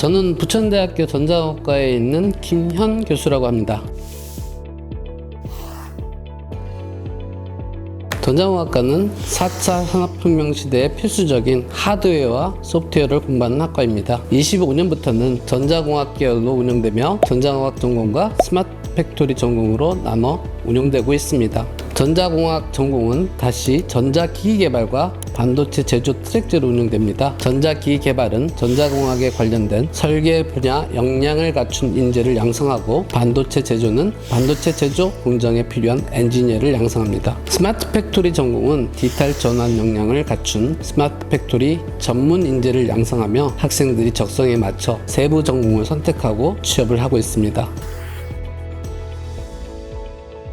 저는 부천대학교 전자학과에 있는 김현 교수라고 합니다. 전자공학과는 4차 산업혁명 시대의 필수적인 하드웨어와 소프트웨어를 공부하는 학과입니다. 25년부터는 전자공학 계열로 운영되며 전자공학 전공과 스마트 팩토리 전공으로 나눠 운영되고 있습니다. 전자공학 전공은 다시 전자기기 개발과 반도체 제조 트랙제로 운영됩니다. 전자기기 개발은 전자공학에 관련된 설계 분야 역량을 갖춘 인재를 양성하고 반도체 제조는 반도체 제조 공정에 필요한 엔지니어를 양성합니다. 스마트 팩토리 전공은 디지털 전환 역량을 갖춘 스마트 팩토리 전문 인재를 양성하며 학생들이 적성에 맞춰 세부 전공을 선택하고 취업을 하고 있습니다.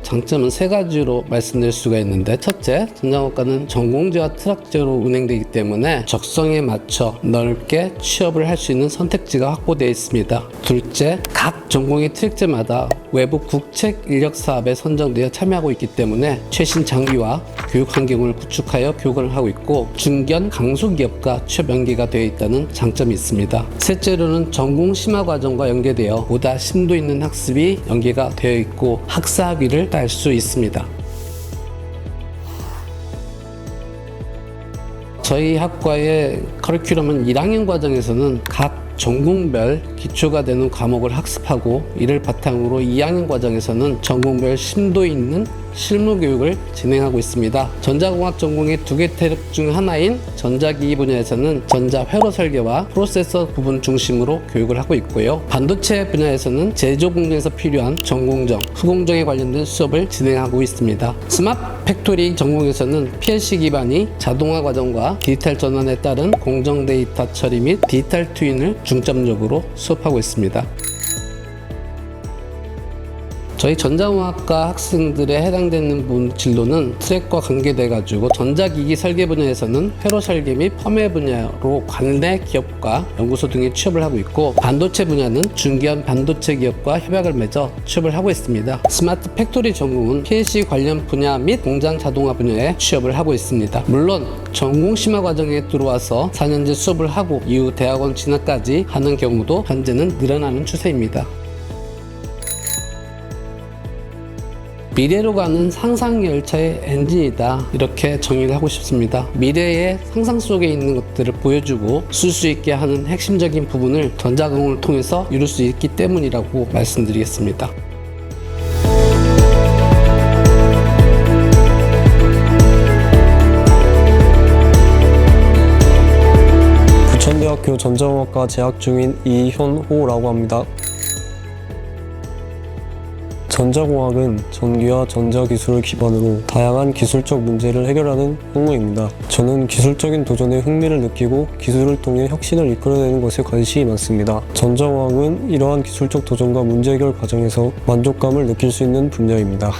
장점은 세 가지로 말씀드릴 수가 있는데 첫째, 전자공학과는 전공제와 트랙제로 운행되기 때문에 적성에 맞춰 넓게 취업을 할 수 있는 선택지가 확보되어 있습니다. 둘째, 각 전공의 트랙제마다 외부 국책 인력 사업에 선정되어 참여하고 있기 때문에 최신 장비와 교육 환경을 구축하여 교육을 하고 있고 중견 강소 기업과 취업 연계가 되어 있다는 장점이 있습니다. 셋째로는 전공 심화 과정과 연계되어 보다 심도 있는 학습이 연계가 되어 있고 학사 학위를 딸수 있습니다. 저희 학과의 커리큘럼은 1학년 과정에서는 각 전공별 기초가 되는 과목을 학습하고 이를 바탕으로 2학년 과정에서는 전공별 심도 있는 실무 교육을 진행하고 있습니다. 전자공학 전공의 두 개 태력 중 하나인 전자기기 분야에서는 전자 회로 설계와 프로세서 부분 중심으로 교육을 하고 있고요. 반도체 분야에서는 제조 공정에서 필요한 전공정, 후공정에 관련된 수업을 진행하고 있습니다. 스마트 팩토리 전공에서는 PLC 기반이 자동화 과정과 디지털 전환에 따른 공정 데이터 처리 및 디지털 트윈을 중점적으로 수업하고 있습니다. 저희 전자공학과 학생들에 해당되는 분 진로는 트랙과 관계돼 가지고 전자기기 설계 분야에서는 회로 설계 및 펌웨어 분야로 관내 기업과 연구소 등에 취업을 하고 있고 반도체 분야는 중견 반도체 기업과 협약을 맺어 취업을 하고 있습니다. 스마트 팩토리 전공은 PLC 관련 분야 및 공장 자동화 분야에 취업을 하고 있습니다. 물론 전공 심화 과정에 들어와서 4년제 수업을 하고 이후 대학원 진학까지 하는 경우도 현재는 늘어나는 추세입니다. 미래로 가는 상상 열차의 엔진이다 이렇게 정의를 하고 싶습니다. 미래의 상상 속에 있는 것들을 보여주고 쓸 수 있게 하는 핵심적인 부분을 전자공을 통해서 이룰 수 있기 때문이라고 말씀드리겠습니다. 부천대학교 전자공학과 재학 중인 이현호라고 합니다. 전자공학은 전기와 전자기술을 기반으로 다양한 기술적 문제를 해결하는 학문입니다. 저는 기술적인 도전에 흥미를 느끼고 기술을 통해 혁신을 이끌어내는 것에 관심이 많습니다. 전자공학은 이러한 기술적 도전과 문제 해결 과정에서 만족감을 느낄 수 있는 분야입니다.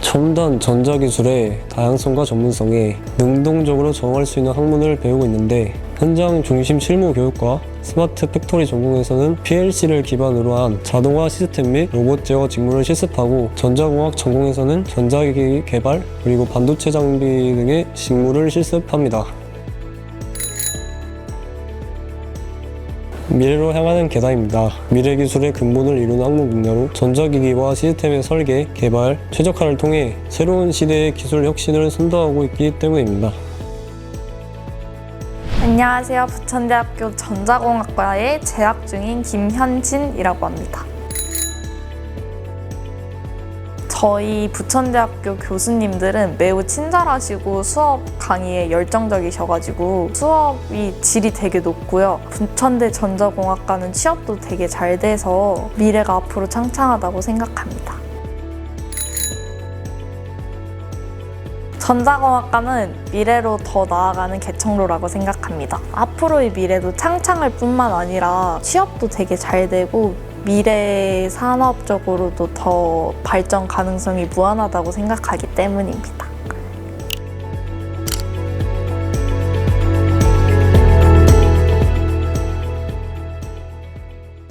첨단 전자기술의 다양성과 전문성에 능동적으로 정할 수 있는 학문을 배우고 있는데 현장 중심 실무 교육과 스마트 팩토리 전공에서는 PLC를 기반으로 한 자동화 시스템 및 로봇 제어 직무를 실습하고 전자공학 전공에서는 전자기기 개발 그리고 반도체 장비 등의 직무를 실습합니다. 미래로 향하는 계단입니다. 미래 기술의 근본을 이루는 학문 분야로 전자기기와 시스템의 설계, 개발, 최적화를 통해 새로운 시대의 기술 혁신을 선도하고 있기 때문입니다. 안녕하세요. 부천대학교 전자공학과에 재학 중인 김현진이라고 합니다. 저희 부천대학교 교수님들은 매우 친절하시고 수업 강의에 열정적이셔가지고 수업이 질이 되게 높고요. 부천대 전자공학과는 취업도 되게 잘 돼서 미래가 앞으로 창창하다고 생각합니다. 전자공학과는 미래로 더 나아가는 개척로라고 생각합니다. 앞으로의 미래도 창창할 뿐만 아니라 취업도 되게 잘 되고 미래 산업적으로도 더 발전 가능성이 무한하다고 생각하기 때문입니다.